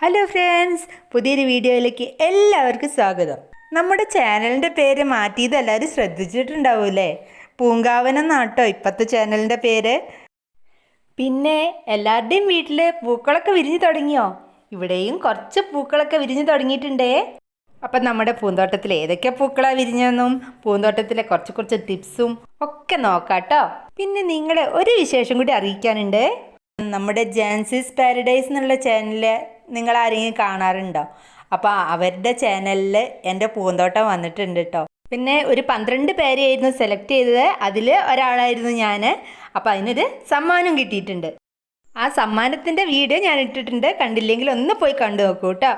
Hello friends പുതിയൊരു വീഡിയോയിലേക്ക് എല്ലാവർക്കും സ്വാഗതം. നമ്മുടെ ചാനലിന്റെ പേര് മാറ്റിയത് എല്ലാവരും ശ്രദ്ധിച്ചിട്ടുണ്ടാവൂലേ പൂങ്കാവനം നാട്ടോ ഇപ്പോഴത്തെ ചാനലിന്റെ പേര്. പിന്നെ എല്ലാവരുടെയും വീട്ടിൽ പൂക്കളൊക്കെ വിരിഞ്ഞു തുടങ്ങിയോ? ഇവിടെയും കുറച്ച് പൂക്കളൊക്കെ വിരിഞ്ഞു തുടങ്ങിയിട്ടുണ്ടേ. അപ്പം നമ്മുടെ പൂന്തോട്ടത്തിൽ ഏതൊക്കെ പൂക്കളാണ് വിരിഞ്ഞതെന്നും പൂന്തോട്ടത്തിലെ കുറച്ച് കുറച്ച് ടിപ്സും ഒക്കെ നോക്കാട്ടോ. പിന്നെ നിങ്ങളെ ഒരു വിശേഷം കൂടി അറിയിക്കാനുണ്ട്. നമ്മുടെ ജാൻസിസ് പാരഡൈസ് എന്നുള്ള ചാനലിൽ നിങ്ങൾ ആരെങ്കിലും കാണാറുണ്ടോ? അപ്പോൾ അവരുടെ ചാനലിൽ എന്റെ പൂന്തോട്ടം വന്നിട്ടുണ്ട് കേട്ടോ പിന്നെ ഒരു പന്ത്രണ്ട് പേരെയായിരുന്നു സെലക്ട് ചെയ്തത്. അതിൽ ഒരാളായിരുന്നു ഞാൻ അപ്പോൾ അതിനൊരു സമ്മാനം കിട്ടിയിട്ടുണ്ട്. ആ സമ്മാനത്തിന്റെ വീഡിയോ ഞാൻ ഇട്ടിട്ടുണ്ട്. കണ്ടില്ലെങ്കിൽ ഒന്ന് പോയി കണ്ടു നോക്കൂ കേട്ടോ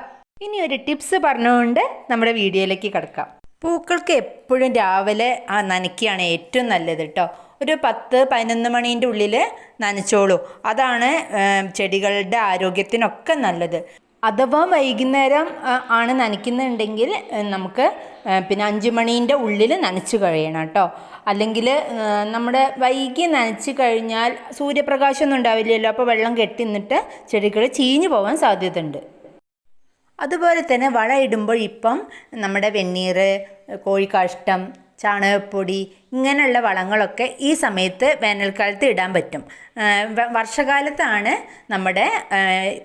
ഇനി ഒരു ടിപ്സ് പറഞ്ഞുകൊണ്ട് നമ്മുടെ വീഡിയോയിലേക്ക് കിടക്കാം. പൂക്കൾക്ക് എപ്പോഴും രാവിലെ ആ നനയ്ക്കുകയാണ് ഏറ്റവും നല്ലത് കേട്ടോ ഒരു പത്ത് പതിനൊന്ന് മണീന്റെ ഉള്ളിൽ നനച്ചോളൂ. അതാണ് ചെടികളുടെ ആരോഗ്യത്തിനൊക്കെ നല്ലത്. അഥവാ വൈകുന്നേരം ആണ് നനയ്ക്കുന്നുണ്ടെങ്കിൽ നമുക്ക് പിന്നെ അഞ്ച് മണീന്റെ ഉള്ളിൽ നനച്ച് കഴിയണം കേട്ടോ. അല്ലെങ്കിൽ നമ്മുടെ വൈകി നനച്ച് കഴിഞ്ഞാൽ സൂര്യപ്രകാശമൊന്നും ഉണ്ടാവില്ലല്ലോ അപ്പോൾ വെള്ളം കെട്ടി നിന്നിട്ട് ചെടികൾ ചീഞ്ഞു പോകാൻ സാധ്യതയുണ്ട്. അതുപോലെ തന്നെ വള ഇടുമ്പോൾ ഇപ്പം നമ്മുടെ വെണ്ണീർ കോഴിക്കാഷ്ടം ചാണകപ്പൊടി ഇങ്ങനെയുള്ള വളങ്ങളൊക്കെ ഈ സമയത്ത് വേനൽക്കാലത്ത് ഇടാൻ പറ്റും. വർഷകാലത്താണ് നമ്മുടെ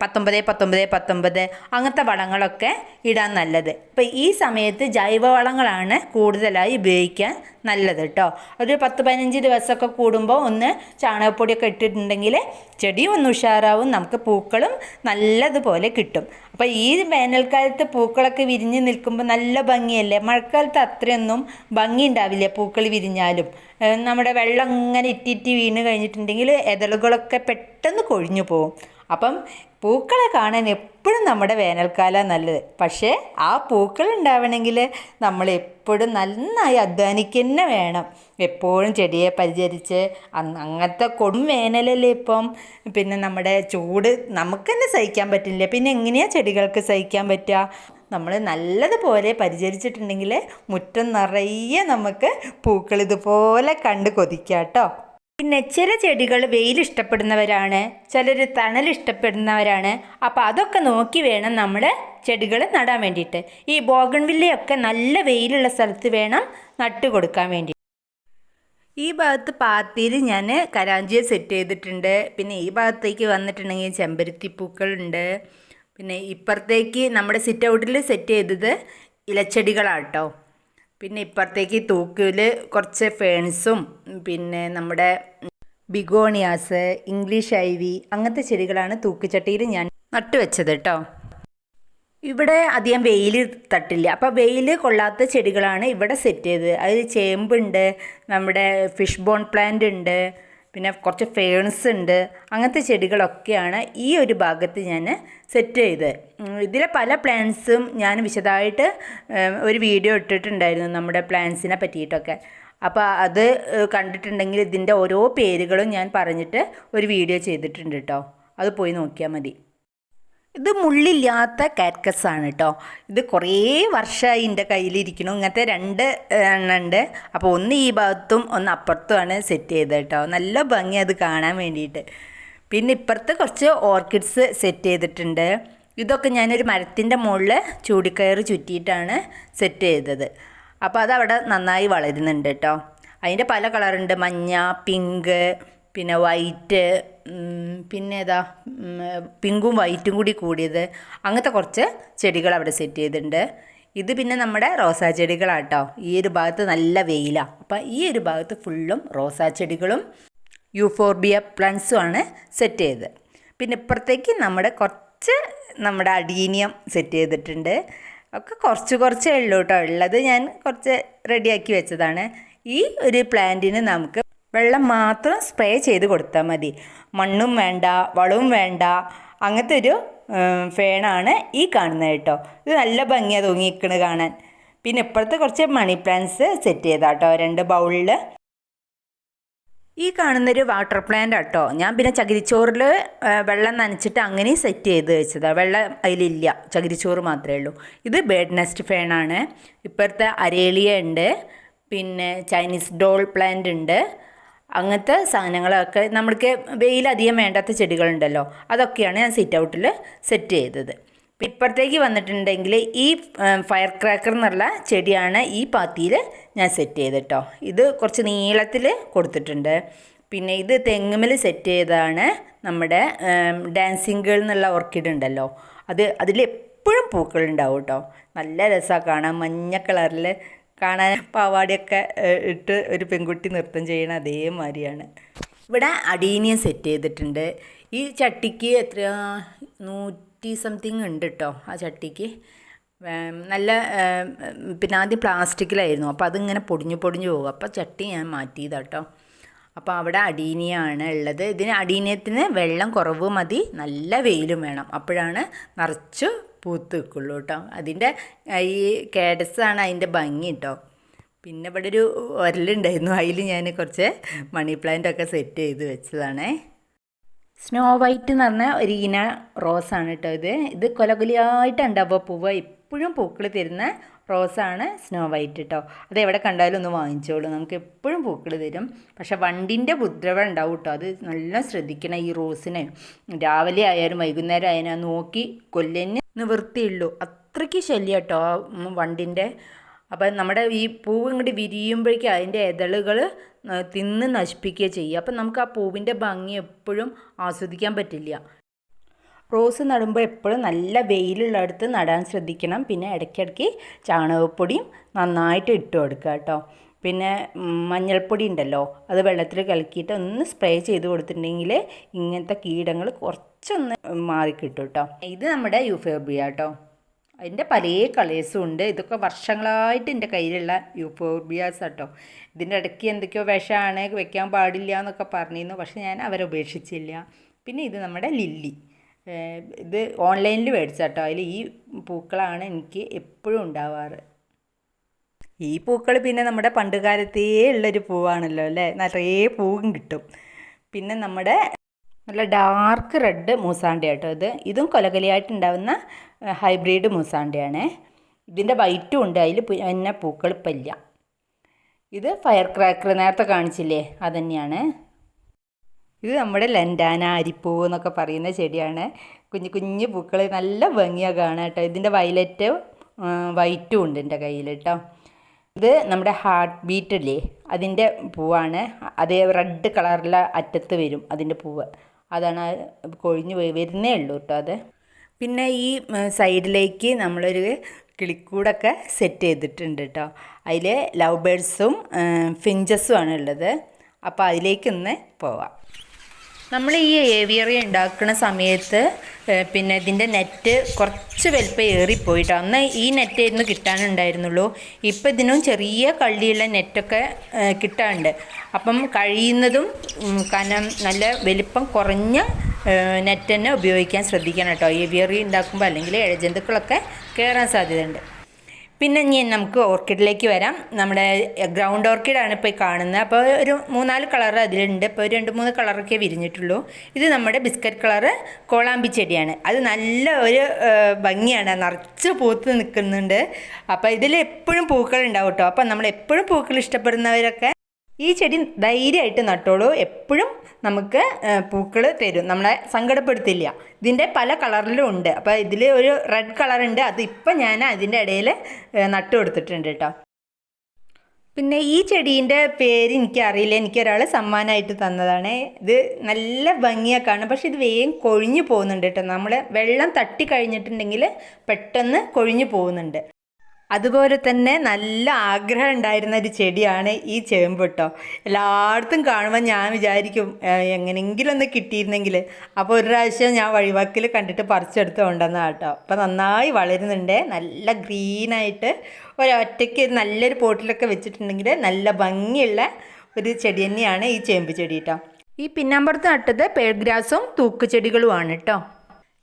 പത്തൊമ്പത് പത്തൊമ്പത് പത്തൊമ്പത് അങ്ങനത്തെ വളങ്ങളൊക്കെ ഇടാൻ നല്ലത്. അപ്പോൾ ഈ സമയത്ത് ജൈവവളങ്ങളാണ് കൂടുതലായി ഉപയോഗിക്കാൻ നല്ലത് കേട്ടോ ഒരു പത്ത് പതിനഞ്ച് ദിവസമൊക്കെ കൂടുമ്പോൾ ഒന്ന് ചാണകപ്പൊടിയൊക്കെ ഇട്ടിട്ടുണ്ടെങ്കിൽ ചെടിയും ഒന്ന് ഉഷാറാവും നമുക്ക് പൂക്കളും നല്ലതുപോലെ കിട്ടും. അപ്പോൾ ഈ വേനൽക്കാലത്ത് പൂക്കളൊക്കെ വിരിഞ്ഞ് നിൽക്കുമ്പോൾ നല്ല ഭംഗിയല്ലേ? മഴക്കാലത്ത് അത്രയൊന്നും ഭംഗി ഉണ്ടാവില്ല? പൂക്കൾ വിരിഞ്ഞാലും ഏഹ് നമ്മുടെ വെള്ളം ഇങ്ങനെ ഇറ്റിറ്റി വീണ് കഴിഞ്ഞിട്ടുണ്ടെങ്കിൽ എതളുകളൊക്കെ പെട്ടെന്ന് കൊഴിഞ്ഞു പോകും അപ്പം പൂക്കളെ കാണാൻ എപ്പോഴും നമ്മുടെ വേനൽക്കാലം നല്ലത്. പക്ഷേ ആ പൂക്കൾ ഉണ്ടാവണമെങ്കിൽ നമ്മൾ എപ്പോഴും നന്നായി അധ്വാനിക്കുക വേണം. എപ്പോഴും ചെടിയെ പരിചരിച്ച് അങ്ങനത്തെ കൊടും വേനലല്ലേ ഇപ്പം. പിന്നെ നമ്മുടെ ചൂട് നമുക്ക് തന്നെ സഹിക്കാൻ പറ്റില്ല. പിന്നെ എങ്ങനെയാണ് ചെടികൾക്ക് സഹിക്കാൻ പറ്റുക? നമ്മൾ നല്ലതുപോലെ പരിചരിച്ചിട്ടുണ്ടെങ്കിൽ മുറ്റം നിറയെ നമുക്ക് പൂക്കൾ ഇതുപോലെ കണ്ട് കൊതിക്കാം കേട്ടോ. പിന്നെ ചില ചെടികൾ വെയിൽ ഇഷ്ടപ്പെടുന്നവരാണ് ചിലർ തണൽ ഇഷ്ടപ്പെടുന്നവരാണ്. അപ്പോൾ അതൊക്കെ നോക്കി വേണം നമ്മൾ ചെടികൾ നടാൻ വേണ്ടിയിട്ട്. ഈ ബോഗൺവില്ലയൊക്കെ നല്ല വെയിലുള്ള സ്ഥലത്ത് വേണം നട്ടു കൊടുക്കാൻ വേണ്ടി. ഈ ഭാഗത്ത് പാത്തിയിൽ ഞാൻ കരാഞ്ചിയെ സെറ്റ് ചെയ്തിട്ടുണ്ട്. പിന്നെ ഈ ഭാഗത്തേക്ക് വന്നിട്ടുണ്ടെങ്കിൽ ചെമ്പരത്തി പൂക്കളുണ്ട് പിന്നെ ഇപ്പുറത്തേക്ക് നമ്മുടെ സിറ്റ് ഔട്ടിൽ സെറ്റ് ചെയ്തത് ഇലച്ചെടികളാട്ടോ. പിന്നെ ഇപ്പുറത്തേക്ക് തൂക്കിൽ കുറച്ച് ഫേൺസും പിന്നെ നമ്മുടെ ബിഗോണിയാസ് ഇംഗ്ലീഷ് ഐവി അങ്ങനത്തെ ചെടികളാണ് തൂക്കുചട്ടിയിൽ ഞാൻ നട്ടുവെച്ചത് കേട്ടോ ഇവിടെ അധികം വെയിൽ തട്ടില്ല. അപ്പോൾ വെയിൽ കൊള്ളാത്ത ചെടികളാണ് ഇവിടെ സെറ്റ് ചെയ്തത്. അതിൽ ചേമ്പുണ്ട് നമ്മുടെ ഫിഷ് ബോൺ പ്ലാന്റ് ഉണ്ട് പിന്നെ കുറച്ച് ഫേൺസ് ഉണ്ട്. അങ്ങനത്തെ ചെടികളൊക്കെയാണ് ഈ ഒരു ഭാഗത്ത് ഞാൻ സെറ്റ് ചെയ്ത് ഇതിലെ പല പ്ലാന്റ്സും ഞാൻ വിശദമായിട്ട് ഒരു വീഡിയോ ഇട്ടിട്ടുണ്ടായിരുന്നു നമ്മുടെ പ്ലാന്റ്സിനെ പറ്റിയിട്ടൊക്കെ. അപ്പോൾ അത് കണ്ടിട്ടുണ്ടെങ്കിൽ ഇതിന്റെ ഓരോ പേരുകളും ഞാൻ പറഞ്ഞിട്ട് ഒരു വീഡിയോ ചെയ്തിട്ടുണ്ട് കേട്ടോ അത് പോയി നോക്കിയാൽ മതി. ഇത് മുള്ളില്ലാത്ത കാറ്റ്കസ് ആണ് കേട്ടോ ഇത് കുറേ വർഷമായി എന്റെ കയ്യിലിരിക്കണു ഇങ്ങനത്തെ രണ്ട് എണ്ണം ഉണ്ട് അപ്പോൾ ഒന്ന് ഈ ഭാഗത്തും ഒന്ന് അപ്പുറത്തുമാണ് സെറ്റ് ചെയ്തത് കേട്ടോ നല്ല ഭംഗി അത് കാണാൻ വേണ്ടിയിട്ട്. പിന്നെ ഇപ്പുറത്ത് കുറച്ച് ഓർക്കിഡ്സ് സെറ്റ് ചെയ്തിട്ടുണ്ട്. ഇതൊക്കെ ഞാനൊരു മരത്തിന്റെ മുകളിൽ ചൂടിക്കയറ് ചുറ്റിയിട്ടാണ് സെറ്റ് ചെയ്തത്. അപ്പോൾ അതവിടെ നന്നായി വളരുന്നുണ്ട് കേട്ടോ അതിന്റെ പല കളറുണ്ട്. മഞ്ഞ പിങ്ക് പിന്നെ വൈറ്റ് പിന്നെ ഏതാ പിങ്കും വൈറ്റും കൂടി കൂടിയത്. അങ്ങനത്തെ കുറച്ച് ചെടികൾ അവിടെ സെറ്റ് ചെയ്തിട്ടുണ്ട്. ഇത് പിന്നെ നമ്മുടെ റോസാ ചെടികളാട്ടോ. ഈ ഒരു ഭാഗത്ത് നല്ല വെയിലാണ് അപ്പം ഈ ഒരു ഭാഗത്ത് ഫുള്ളും റോസാ ചെടികളും യൂഫോർബിയ പ്ലാന്റ്സും ആണ് സെറ്റ് ചെയ്തത്. പിന്നെ ഇപ്പുറത്തേക്ക് നമ്മുടെ കുറച്ച് നമ്മുടെ അഡീനിയം സെറ്റ് ചെയ്തിട്ടുണ്ട്. ഒക്കെ കുറച്ച് കുറച്ചേ ഉള്ളൂ കേട്ടോ ഉള്ളത് ഞാൻ കുറച്ച് റെഡിയാക്കി വെച്ചതാണ്. ഈ ഒരു പ്ലാന്റിന് നമുക്ക് വെള്ളം മാത്രം സ്പ്രേ ചെയ്ത് കൊടുത്താൽ മതി. മണ്ണും വേണ്ട വളവും വേണ്ട. അങ്ങനത്തെ ഒരു ഫേണാണ് ഈ കാണുന്നത് കേട്ടോ. ഇത് നല്ല ഭംഗിയാണ് തൂങ്ങിയിരിക്കണത് കാണാൻ. പിന്നെ ഇപ്പുറത്തെ കുറച്ച് മണി പ്ലാന്റ്സ് സെറ്റ് ചെയ്താട്ടോ രണ്ട് ബൗളിൽ ഈ കാണുന്നൊരു വാട്ടർ പ്ലാന്റ് ആട്ടോ ഞാൻ പിന്നെ ചകിരിച്ചോറിൽ വെള്ളം നനച്ചിട്ട് അങ്ങനെ സെറ്റ് ചെയ്ത് വെച്ചതാണ് വെള്ളം അതിലില്ല ചകിരിച്ചോറ് മാത്രമേ ഉള്ളൂ. ഇത് ബേഡ് നെസ്റ്റ് ഫേണാണ് ഇപ്പോഴത്തെ അരേലിയ ഉണ്ട്. പിന്നെ ചൈനീസ് ഡോൾ പ്ലാന്റ് ഉണ്ട്. അങ്ങനത്തെ സാധനങ്ങളൊക്കെ നമ്മൾക്ക് വെയിൽ അധികം വേണ്ടാത്ത ചെടികളുണ്ടല്ലോ അതൊക്കെയാണ് ഞാൻ സിറ്റ് ഔട്ടിൽ സെറ്റ് ചെയ്തത്. ഇപ്പുറത്തേക്ക് വന്നിട്ടുണ്ടെങ്കിൽ ഈ ഫയർ ക്രാക്കർ എന്നുള്ള ചെടിയാണ് ഈ പാത്തിയിൽ ഞാൻ സെറ്റ് ചെയ്തിട്ടോ ഇത് കുറച്ച് നീളത്തിൽ കൊടുത്തിട്ടുണ്ട്. പിന്നെ ഇത് തെങ്ങുമിൽ സെറ്റ് ചെയ്തതാണ് നമ്മുടെ ഡാൻസിങ് ഗേൾ എന്നുള്ള ഓർക്കിഡ് ഉണ്ടല്ലോ. അത് അതിൽ എപ്പോഴും പൂക്കളുണ്ടാവും കേട്ടോ നല്ല രസമാണ് കാണാൻ മഞ്ഞ കളറിൽ കാണാൻ പാവാടിയൊക്കെ ഇട്ട് ഒരു പെൺകുട്ടി നൃത്തം ചെയ്യണ അതേമാതിരിയാണ്. ഇവിടെ അടീനിയം സെറ്റ് ചെയ്തിട്ടുണ്ട്. ഈ ചട്ടിക്ക് എത്ര നൂറ്റി സംതിങ് ഉണ്ട് കേട്ടോ ആ ചട്ടിക്ക്. നല്ല പിന്നെ ആദ്യം പ്ലാസ്റ്റിക്കിലായിരുന്നു. അപ്പോൾ അതിങ്ങനെ പൊടിഞ്ഞു പൊടിഞ്ഞു പോകും. അപ്പോൾ ചട്ടി ഞാൻ മാറ്റിയതാട്ടോ അപ്പോൾ അവിടെ അടീനിയാണ് ഉള്ളത്. ഇതിന് അടീനിയത്തിന് വെള്ളം കുറവ് മതി. നല്ല വെയിലും വേണം. അപ്പോഴാണ് നിറച്ച് പൂത്ത് നിൽക്കുള്ളൂ കേട്ടോ അതിന്റെ ഈ കേഡസാണ് അതിന്റെ ഭംഗി കേട്ടോ പിന്നെ ഇവിടെ ഒരു ഒരലുണ്ടായിരുന്നു. അതിൽ ഞാൻ കുറച്ച് മണി പ്ലാന്റ് ഒക്കെ സെറ്റ് ചെയ്ത് വെച്ചതാണേ. സ്നോ വൈറ്റ് എന്ന് പറഞ്ഞ ഒരു ഇന റോസാണ് കേട്ടോ ഇത്. ഇത് കൊലകൊലിയായിട്ടുണ്ടാവുക പൂവ് എപ്പോഴും പൂക്കൾ തരുന്ന റോസാണ് സ്നോ വൈറ്റ് കേട്ടോ. അത് എവിടെ കണ്ടാലും ഒന്ന് വാങ്ങിച്ചോളൂ. നമുക്ക് എപ്പോഴും പൂക്കൾ തരും. പക്ഷേ വണ്ടിന്റെ ഉദ്രവ ഉണ്ടാവും കേട്ടോ. അത് നല്ല ശ്രദ്ധിക്കണം ഈ റോസിനെ. രാവിലെ ആയാലും വൈകുന്നേരം ആയാലും നോക്കി കൊല്ലന് നിവൃത്തിയുള്ളൂ. അത്രയ്ക്ക് ശല്യം കേട്ടോ ആ വണ്ടിന്റെ. അപ്പം നമ്മുടെ ഈ പൂവ് ഇങ്ങോട്ട് വിരിയുമ്പോഴേക്കും അതിന്റെ ഇതളുകൾ തിന്ന് നശിപ്പിക്കുക ചെയ്യുക. അപ്പം നമുക്ക് ആ പൂവിന്റെ ഭംഗി എപ്പോഴും ആസ്വദിക്കാൻ പറ്റില്ല. റോസ് നടുമ്പോൾ എപ്പോഴും നല്ല വെയിലുള്ളിടത്ത് നടാൻ ശ്രദ്ധിക്കണം. പിന്നെ ഇടയ്ക്കിടയ്ക്ക് ചാണകപ്പൊടിയും നന്നായിട്ട് ഇട്ട് കൊടുക്കുക കേട്ടോ. പിന്നെ മഞ്ഞൾപ്പൊടി ഉണ്ടല്ലോ അത് വെള്ളത്തിൽ കലക്കിയിട്ട് ഒന്ന് സ്പ്രേ ചെയ്ത് കൊടുത്തിട്ടുണ്ടെങ്കിൽ ഇങ്ങനത്തെ കീടങ്ങൾ കുറച്ചൊന്ന് മാറിക്കിട്ടും കേട്ടോ ഇത് നമ്മുടെ യൂഫോബിയ കേട്ടോ അതിന്റെ പല കളേഴ്സും ഉണ്ട്. ഇതൊക്കെ വർഷങ്ങളായിട്ട് എന്റെ കയ്യിലുള്ള യൂഫോബിയാസ് കേട്ടോ ഇതിന്റെ ഇടയ്ക്ക് എന്തൊക്കെയോ വിഷമാണ് വെക്കാൻ പാടില്ല എന്നൊക്കെ പറഞ്ഞിരുന്നു. പക്ഷെ ഞാൻ അവരെ ഉപേക്ഷിച്ചില്ല. പിന്നെ ഇത് നമ്മുടെ ലില്ലി. ഇത് ഓൺലൈനിൽ മേടിച്ചാട്ടോ. അതിൽ ഈ പൂക്കളാണ് എനിക്ക് എപ്പോഴും ഉണ്ടാവാറ്. ഈ പൂക്കൾ പിന്നെ നമ്മുടെ പണ്ട് കാലത്തേ ഉള്ളൊരു പൂവാണല്ലോ അല്ലേ? നിറയെ പൂവും കിട്ടും. പിന്നെ നമ്മുടെ നല്ല ഡാർക്ക് റെഡ് മൂസാണ്ടിയാട്ടോ ഇത്. ഇതും കൊലകലിയായിട്ടുണ്ടാവുന്ന ഹൈബ്രിഡ് മൂസാണ്ടിയാണ്. ഇതിന്റെ വൈറ്റും ഉണ്ട് അതിൽ പിന്നെ പൂക്കൾ ഇപ്പം ഇത് ഫയർ ക്രാക്കർ നേരത്തെ കാണിച്ചില്ലേ? അതന്നെയാണ്. ഇത് നമ്മുടെ ലൻഡാന അരിപ്പൂവ് എന്നൊക്കെ പറയുന്ന ചെടിയാണ്. കുഞ്ഞു കുഞ്ഞു പൂക്കൾ നല്ല ഭംഗിയാണ് കാണാം കേട്ടോ ഇതിന്റെ വയലറ്റ് വൈറ്റും ഉണ്ട് എന്റെ കയ്യിൽ കേട്ടോ ഇത് നമ്മുടെ ഹാർട്ട് ബീറ്റ് അല്ലേ അതിന്റെ പൂവാണ്. അത് റെഡ് കളറിലെ അറ്റത്ത് വരും അതിന്റെ പൂവ്. അതാണ് കൊഴിഞ്ഞു പോയി വരുന്നേ ഉള്ളൂ കേട്ടോ അത്. പിന്നെ ഈ സൈഡിലേക്ക് നമ്മളൊരു കിളിക്കൂടൊക്കെ സെറ്റ് ചെയ്തിട്ടുണ്ട് കേട്ടോ. അതിൽ ലവ് ബേഡ്സും ഫിഞ്ചസും ആണ് ഉള്ളത് അപ്പോൾ അതിലേക്കൊന്ന് പോവാം. നമ്മൾ ഈ ഏവിയറി ഉണ്ടാക്കുന്ന സമയത്ത് പിന്നെ ഇതിന്റെ നെറ്റ് കുറച്ച് വലിപ്പം ഏറിപ്പോയിട്ടോ. അന്ന് ഈ നെറ്റായിരുന്നു കിട്ടാനുണ്ടായിരുന്നുള്ളൂ. ഇപ്പം ഇതിനും ചെറിയ കള്ളിയുള്ള നെറ്റൊക്കെ കിട്ടാറുണ്ട് അപ്പം കഴിയുന്നതും കനം നല്ല വലിപ്പം കുറഞ്ഞ നെറ്റ് തന്നെ ഉപയോഗിക്കാൻ ശ്രദ്ധിക്കണം കേട്ടോ. ഏവിയറി ഉണ്ടാക്കുമ്പോൾ അല്ലെങ്കിൽ ഇഴജന്തുക്കളൊക്കെ കയറാൻ സാധ്യതയുണ്ട്. പിന്നെ ഇനി നമുക്ക് ഓർക്കിഡിലേക്ക് വരാം. നമ്മുടെ ഗ്രൗണ്ട് ഓർക്കിഡാണ് ഇപ്പോൾ കാണുന്നത്. അപ്പോൾ ഒരു മൂന്നാൽ കളർ അതിലുണ്ട്. ഇപ്പോൾ രണ്ട് മൂന്ന് കളറൊക്കെ വിരിഞ്ഞിട്ടുള്ളൂ. ഇത് നമ്മുടെ ബിസ്ക്കറ്റ് കളറ് കോളാമ്പി ചെടിയാണ്. അത് നല്ല ഒരു ഭംഗിയാണ്. നിറച്ച് പൂത്ത് നിൽക്കുന്നുണ്ട്. അപ്പോൾ ഇതിൽ എപ്പോഴും പൂക്കൾ ഉണ്ടാവും കേട്ടോ. അപ്പോൾ നമ്മൾ എപ്പോഴും പൂക്കൾ ഇഷ്ടപ്പെടുന്നവരൊക്കെ ഈ ചെടി ധൈര്യമായിട്ട് നട്ടോളൂ. എപ്പോഴും നമുക്ക് പൂക്കൾ തരും. നമ്മളെ സങ്കടപ്പെടുത്തില്ല. ഇതിന്റെ പല കളറിലും ഉണ്ട്. അപ്പോൾ ഇതിൽ ഒരു റെഡ് കളറുണ്ട്. അത് ഇപ്പം ഞാൻ അതിന്റെ ഇടയിൽ നട്ടു കൊടുത്തിട്ടുണ്ട് കേട്ടോ പിന്നെ ഈ ചെടീന്റെ പേര് എനിക്കറിയില്ല. എനിക്കൊരാൾ സമ്മാനമായിട്ട് തന്നതാണ്. ഇത് നല്ല ഭംഗിയൊക്കെ ആണ് പക്ഷേ ഇത് വേഗം കൊഴിഞ്ഞു പോകുന്നുണ്ട് കേട്ടോ നമ്മൾ വെള്ളം തട്ടി കഴിഞ്ഞിട്ടുണ്ടെങ്കിൽ പെട്ടെന്ന് കൊഴിഞ്ഞു പോകുന്നുണ്ട്. അതുപോലെ തന്നെ നല്ല ആഗ്രഹം ഉണ്ടായിരുന്ന ഒരു ചെടിയാണ് ഈ ചേമ്പ് കേട്ടോ എല്ലായിടത്തും കാണുമ്പോൾ ഞാൻ വിചാരിക്കും "ഏഹ്, എങ്ങനെയെങ്കിലും ഒന്ന് കിട്ടിയിരുന്നെങ്കിൽ അപ്പോൾ ഒരു പ്രാവശ്യം ഞാൻ വഴിവാക്കിൽ കണ്ടിട്ട് പറിച്ചെടുത്ത് കൊണ്ടുവന്ന കേട്ടോ അപ്പോൾ നന്നായി വളരുന്നുണ്ട്. നല്ല ഗ്രീനായിട്ട് ഒരൊറ്റയ്ക്ക് നല്ലൊരു പോട്ടിലൊക്കെ വെച്ചിട്ടുണ്ടെങ്കിൽ നല്ല ഭംഗിയുള്ള ഒരു ചെടി തന്നെയാണ് ഈ ചേമ്പ് ചെടി കേട്ടോ ഈ പിന്നാമ്പുറത്ത് നട്ടത് പേൾഗ്രാസും തൂക്കുചെടികളുമാണ് കേട്ടോ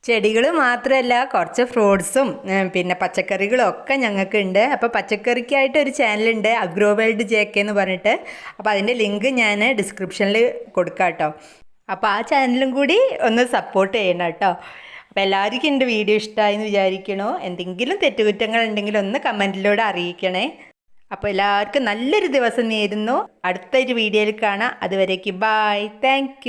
ചെടികൾ മാത്രമല്ല കുറച്ച് ഫ്രൂട്ട്സും പിന്നെ പച്ചക്കറികളും ഒക്കെ ഞങ്ങൾക്കുണ്ട്. അപ്പോൾ പച്ചക്കറിക്കായിട്ട് ഒരു ചാനലുണ്ട് അഗ്രോ വേൾഡ് ജെ കെ എന്ന് പറഞ്ഞിട്ട്. അപ്പോൾ അതിന്റെ ലിങ്ക് ഞാൻ ഡിസ്ക്രിപ്ഷനിൽ കൊടുക്കാം കേട്ടോ. അപ്പോൾ ആ ചാനലും കൂടി ഒന്ന് സപ്പോർട്ട് ചെയ്യണം കേട്ടോ. അപ്പോൾ എല്ലാവർക്കും എന്റെ വീഡിയോ ഇഷ്ടമായി എന്ന് വിചാരിക്കണോ. എന്തെങ്കിലും തെറ്റുകുറ്റങ്ങൾ ഉണ്ടെങ്കിൽ ഒന്ന് കമന്റിലൂടെ അറിയിക്കണേ. അപ്പോൾ എല്ലാവർക്കും നല്ലൊരു ദിവസം നേരുന്നു. അടുത്തൊരു വീഡിയോയിൽ കാണാം. അതുവരേക്ക് ബായ്. താങ്ക്